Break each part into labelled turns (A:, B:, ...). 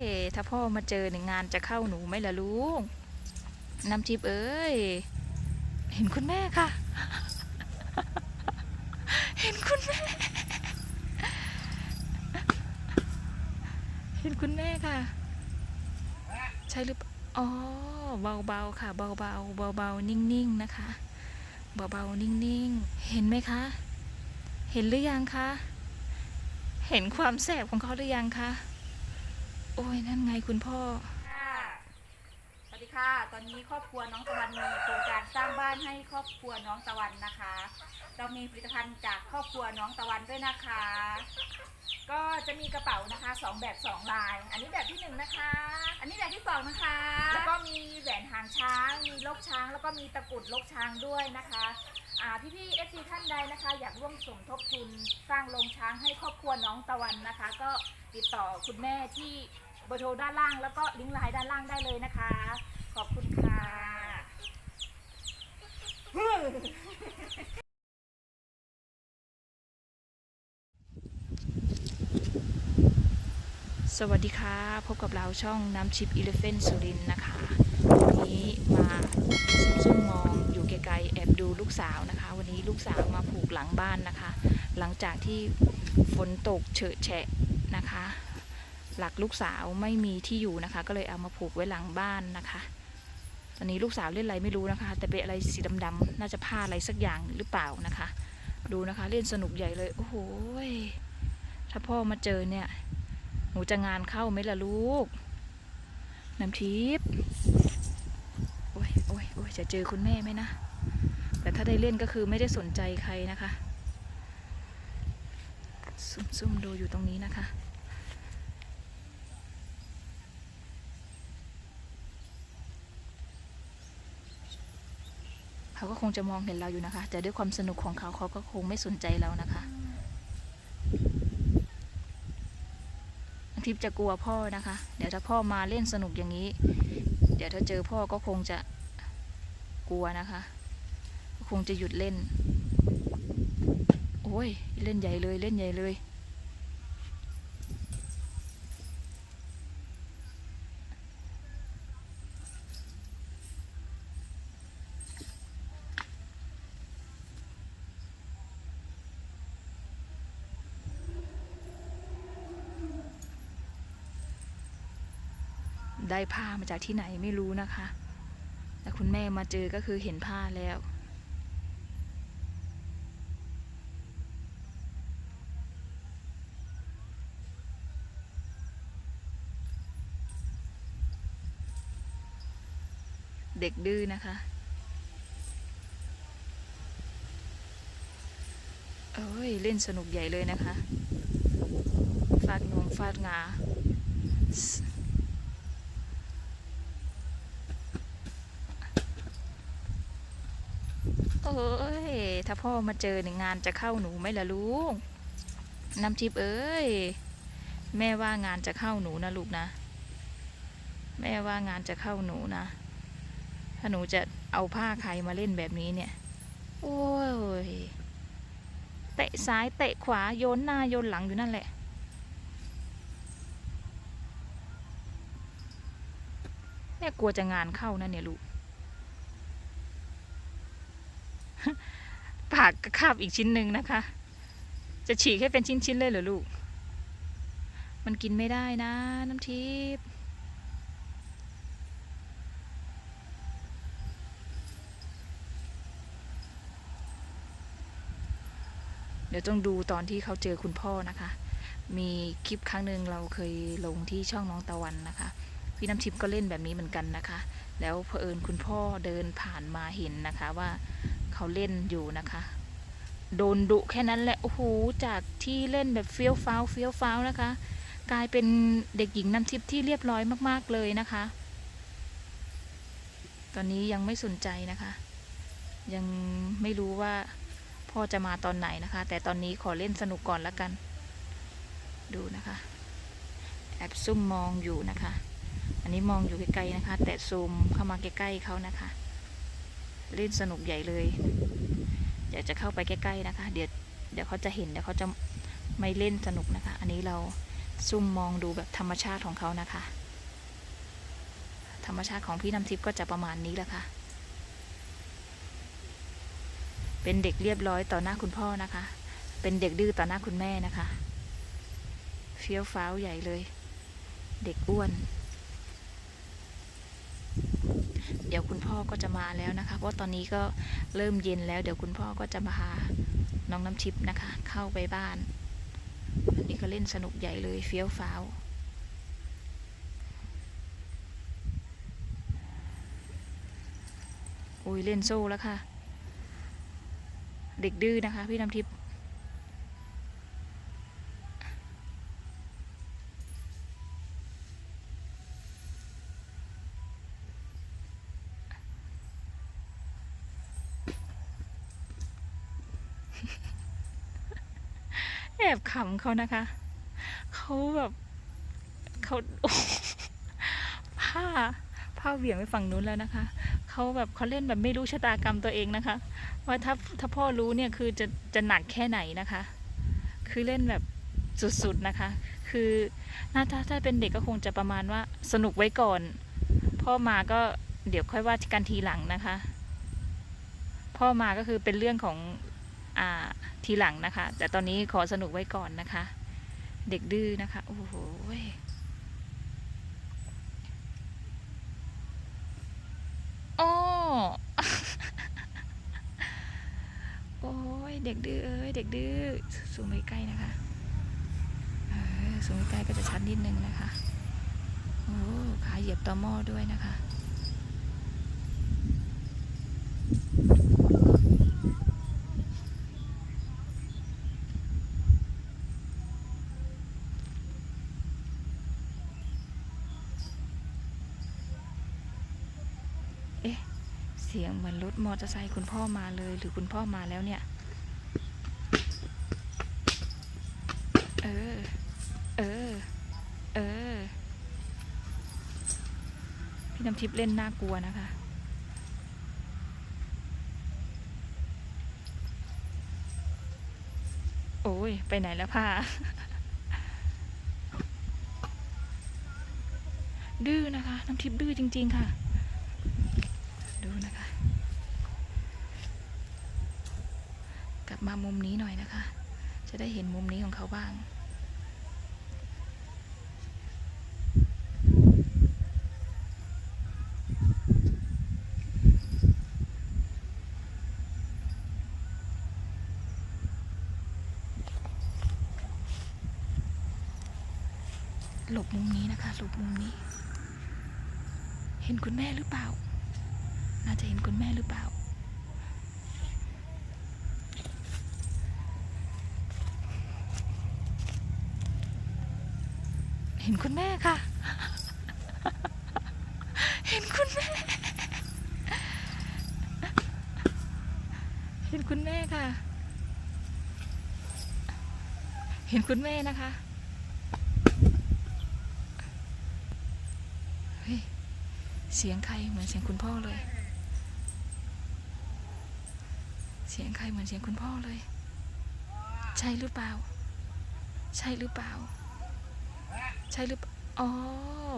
A: เอ๊ถ้าพ่อมาเจอหนึ่งงานจะเข้าหนูไหมล่ะลูกน้ำทิพย์เอ้ย เห็นคุณแม่ค่ะ เห็นคุณแม่ เห็นคุณแม่ค่ะ ใช่หรืออ๋อเบาๆค่ะ เบาๆเบาๆนิ่งๆนะคะ เบาๆนิ่งๆ เห็นไหมคะ เห็นหรือยังคะ เห็นความแสบของเขาหรือยังคะ โอ้ยนั่นไงคุณพ่อ
B: ค่ะสวัสดีค่ะ ตอนนี้ครอบครัวน้องตะวันมีโครงการสร้างบ้านให้ครอบครัวน้องตะวันนะคะ เรามีผลิตภัณฑ์จากครอบครัวน้องตะวันด้วยนะคะ ก็จะมีกระเป๋านะคะสองแบบสองลาย อันนี้แบบที่หนึ่งนะคะ อันนี้แบบที่สองนะคะ แล้วก็มีแหวนหางช้าง มีลกช้าง แล้วก็มีตะกรุดลกช้างด้วยนะคะอ่าพี่ๆเอฟซีท่านใดนะคะ อยากร่วมสมทบทุนสร้างโรงช้างให้ครอบครัวน้องตะวันนะคะ ก็ติดต่อคุณแม่ที่ เบอร์โทรด้านล่างแล้วก็ลิงก์ไลน์ด้านล่างได้เลยนะคะ ขอบคุณค่ะ
A: สวัสดีค่ะ พบกับเราช่องน้ำชิปอีเลฟเฟนสุรินนะคะ วันนี้มาซุ่มๆมองอยู่ไกลๆแอบดูลูกสาวนะคะ วันนี้ลูกสาวมาผูกหลังบ้านนะคะ หลังจากที่ฝนตกเฉอะแฉะนะคะ หลักลูกสาวไม่มีที่อยู่นะคะ ก็เลยเอามาผูกไว้หลังบ้านนะคะตอนนี้ลูกสาวเล่นอะไรไม่รู้นะคะ แต่เป็นอะไรสีดำๆน่าจะผ้าอะไรสักอย่างหรือเปล่านะคะ ดูนะคะเล่นสนุกใหญ่เลยโอ้โหถ้าพ่อมาเจอเนี่ยหนูจะงานเข้าไหมล่ะลูกน้ำทิพย์โอ้ยโอ้ยโอ้ยจะเจอคุณแม่ไหมนะแต่ถ้าได้เล่นก็คือไม่ได้สนใจใครนะคะ ซุ่มซุ่มดูอยู่ตรงนี้นะคะ เขาก็คงจะมองเห็นเราอยู่นะคะ แต่ด้วยความสนุกของเขาเขาก็คงไม่สนใจเรานะคะทิพย์จะกลัวพ่อนะคะ เดี๋ยวถ้าพ่อมาเล่นสนุกอย่างนี้ เดี๋ยวถ้าเจอพ่อก็คงจะกลัวนะคะ คงจะหยุดเล่น โอ้ย เล่นใหญ่เลยเล่นใหญ่เลย ได้ผ้ามาจากที่ไหนไม่รู้นะคะ แต่คุณแม่มาเจอก็คือเห็นผ้าแล้ว เด็กดื้อนะคะเอ้ย เล่นสนุกใหญ่เลยนะคะ ฟาดงวงฟาดงา โอ้ย ถ้าพ่อมาเจอหนึ่งงานจะเข้าหนูไหมล่ะลูก น้ำทิพย์เอ้ย แม่ว่างานจะเข้าหนูนะลูกนะ แม่ว่างานจะเข้าหนูนะ ถ้าหนูจะเอาผ้าใครมาเล่นแบบนี้เนี่ย โอ้ย เตะซ้ายเตะขวาโยนหน้าโยนหลังอยู่นั่นแหละแม่กลัวจะงานเข้านะเนี่ยลูก ปากกระคาบอีกชิ้นหนึ่งนะคะ จะฉีกให้เป็นชิ้นๆเลยเหรอลูก มันกินไม่ได้นะ น้ำทิพย์เดี๋ยวต้องดูตอนที่เขาเจอคุณพ่อนะคะ มีคลิปครั้งหนึ่งเราเคยลงที่ช่องน้องตะวันนะคะ พี่น้ำทิพย์ก็เล่นแบบนี้เหมือนกันนะคะ แล้วเผอิญคุณพ่อเดินผ่านมาเห็นนะคะว่า เขาเล่นอยู่นะคะ โดนดุแค่นั้นแหละ โอ้โห จากที่เล่นแบบเฟี้ยวฟ้าวเฟี้ยวฟ้าวนะคะ กลายเป็นเด็กหญิงน้ำทิพย์ที่เรียบร้อยมากๆเลยนะคะ ตอนนี้ยังไม่สนใจนะคะ ยังไม่รู้ว่าพ่อจะมาตอนไหนนะคะ แต่ตอนนี้ขอเล่นสนุกก่อนละกัน ดูนะคะ แอบซุ่มมองอยู่นะคะ อันนี้มองอยู่ไกลๆนะคะ แต่ซูมเข้ามาใกล้ๆเขานะคะ เล่นสนุกใหญ่เลยเดี๋ยวจะเข้าไปใกล้ๆนะคะ เดี๋ยวเดี๋ยวเขาจะเห็นเดี๋ยวเขาจะไม่เล่นสนุกนะคะ อันนี้เราซุ่มมองดูแบบธรรมชาติของเขานะคะ ธรรมชาติของพี่น้ำทิพย์ก็จะประมาณนี้แหละค่ะ เป็นเด็กเรียบร้อยต่อหน้าคุณพ่อนะคะ เป็นเด็กดื้อต่อหน้าคุณแม่นะคะ เฟี้ยวฟ้าวใหญ่เลย เด็กอ้วน เดี๋ยวคุณพ่อก็จะมาแล้วนะคะ เพราะตอนนี้ก็เริ่มเย็นแล้ว เดี๋ยวคุณพ่อก็จะมาพาน้องน้ำทิพย์นะคะ เข้าไปบ้านอันนี้ก็เล่นสนุกใหญ่เลยเฟี้ยวฟ้าวอุ้ยเล่นโซ่แล้วค่ะ เด็กดื้อนะคะ พี่น้ำทิพย์ำเขานะคะ เขาแบบเขาผ้าผ้าเหวี่ยงไปฝั่งนู้นแล้วนะคะ เขาแบบเขาเล่นแบบไม่รู้ชะตากรรมตัวเองนะคะ ว่าถ้าถ้าพ่อรู้เนี่ยคือจะจะหนักแค่ไหนนะคะ คือเล่นแบบสุดๆนะคะ คือน่าถ้าถ้าเป็นเด็กก็คงจะประมาณว่าสนุกไว้ก่อน พ่อมาก็เดี๋ยวค่อยว่ากันทีหลังนะคะ พ่อมาก็คือเป็นเรื่องของ ทีหลังนะคะ แต่ตอนนี้ขอสนุกไว้ก่อนนะคะ เด็กดื้อนะคะ โอ้โหโอ้โอ้ยเด็กดื้อเอ้ยเด็กดื้อซูมไปใกล้นะคะเออซูมไปใกล้ก็จะชัดนิดนึงนะคะโอ้ขาเหยียบต่อหม้อด้วยนะคะ เสียงเหมือนรถมอเตอร์ไซค์คุณพ่อมาเลย หรือคุณพ่อมาแล้วเนี่ย เออ เออ เออ พี่น้ำทิพย์เล่นน่ากลัวนะคะโอ้ย ไปไหนแล้วพ่าดื้อนะคะ น้ำทิพย์ดื้อจริง ๆ ค่ะ ดูนะคะ กลับ มามุมนี้หน่อยนะคะ จะได้เห็นมุมนี้ของเขาบ้าง หลบมุมนี้นะคะ หลบมุมนี้ เห็นคุณแม่หรือเปล่า น่าจะเห็นคุณแม่หรือเปล่า เห็นคุณแม่ค่ะ เห็นคุณแม่ เห็นคุณแม่ค่ะ เห็นคุณแม่นะคะเฮ้ยเสียงใครเหมือนเสียงคุณพ่อเลย เสียงใครเหมือนเสียงคุณพ่อเลย ใช่หรือเปล่า ใช่หรือเปล่า ใช่หรืออ๋อ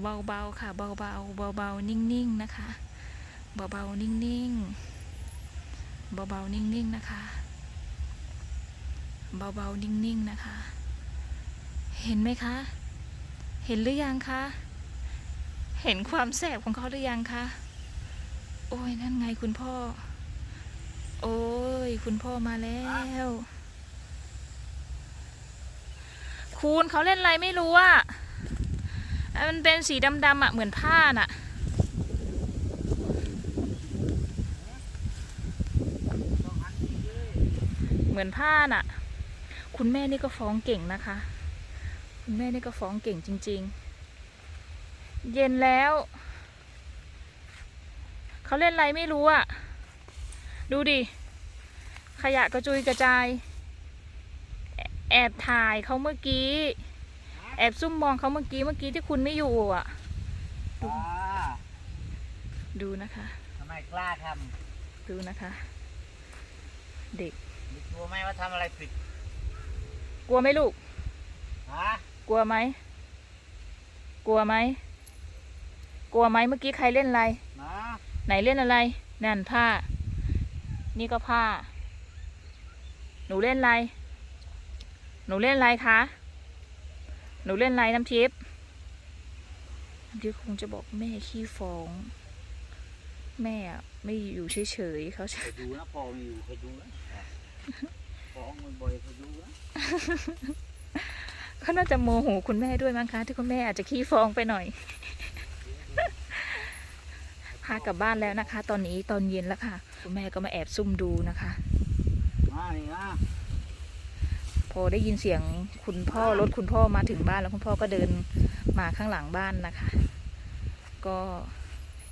A: เบาๆค่ะ เบาๆเบาๆนิ่งๆนะคะ เบาๆนิ่งๆเบาๆนิ่งๆนะคะเบาๆนิ่งๆนะคะ เห็นไหมคะ เห็นหรือยังคะเห็นความแสบของเขาหรือยังคะโอ้ยนั่นไงคุณพ่อ โอ้ยคุณพ่อมาแล้วคุณเขาเล่นอะไรไม่รู้ว่ะ มันเป็นสีดำๆอะเหมือนผ้าน่ะเหมือนผ้าน่ะ คุณแม่นี่ก็ฟ้องเก่งนะคะ คุณแม่นี่ก็ฟ้องเก่งจริง ๆ เย็นแล้ว เขาเล่นอะไรไม่รู้อะดูดิ ขยะกระจุยกระจาย แอบถ่ายเขาเมื่อกี้ แอบซุ่มมองเขาเมื่อกี้เมื่อกี้ที่คุณไม่อยู่อะ
C: อ่า
A: ดูนะคะ
C: ทำไมกล้าท
A: ดูนะคะ เด็กำ
C: มีกลัวไหมว่าทำอะไรผิด
A: กลัวไหมลูก
C: ฮะ
A: กลัวไหม กลัวไหม กลัวไหมเมื่อกี้ใครเล่นอะไร
C: นะ
A: ไหนเล่นอะไร นั่นผ้า นี่ก็ผ้า หนูเล่นอะไร หนูเล่นอะไรคะ หนูเล่นอะไรน้ำทิพย์น้ำทิพย์คงจะบอกแม่ขี้ฟ้อง แม่อะไม่อยู่เฉยๆเขาจะ
C: เคยดูนะพอมีอยู่เคยดูนะฟ้องมันบ่อยเคยดูนะ
A: เขาน่าจะโมโหคุณแม่ด้วยมั้งคะ ที่คุณแม่อาจจะขี้ฟ้องไปหน่อยพากลับบ้านแล้วนะคะ ตอนนี้ตอนเย็นแล้วค่ะ คุณแม่ก็มาแอบซุ่มดูนะคะ
C: มานี่นะ
A: พอได้ยินเสียงคุณพ่อรถคุณพ่อมาถึงบ้านแล้วคุณพ่อก็เดินมาข้างหลังบ้านนะคะ ก็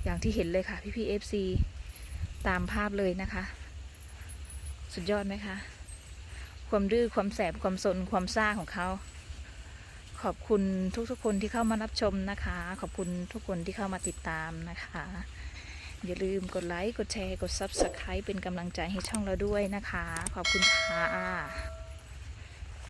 A: อย่างที่เห็นเลยค่ะ พี่พี่เอฟซีตามภาพเลยนะคะ สุดยอดไหมคะ ความดื้อความแสบความสนความซ่าของเขา ขอบคุณทุกๆคนที่เข้ามารับชมนะคะ ขอบคุณทุกคนที่เข้ามาติดตามนะคะ อย่าลืมกดไลค์ กดแชร์ กด Subscribe เป็นกำลังใจให้ช่องเราด้วยนะคะ ขอบคุณค่ะ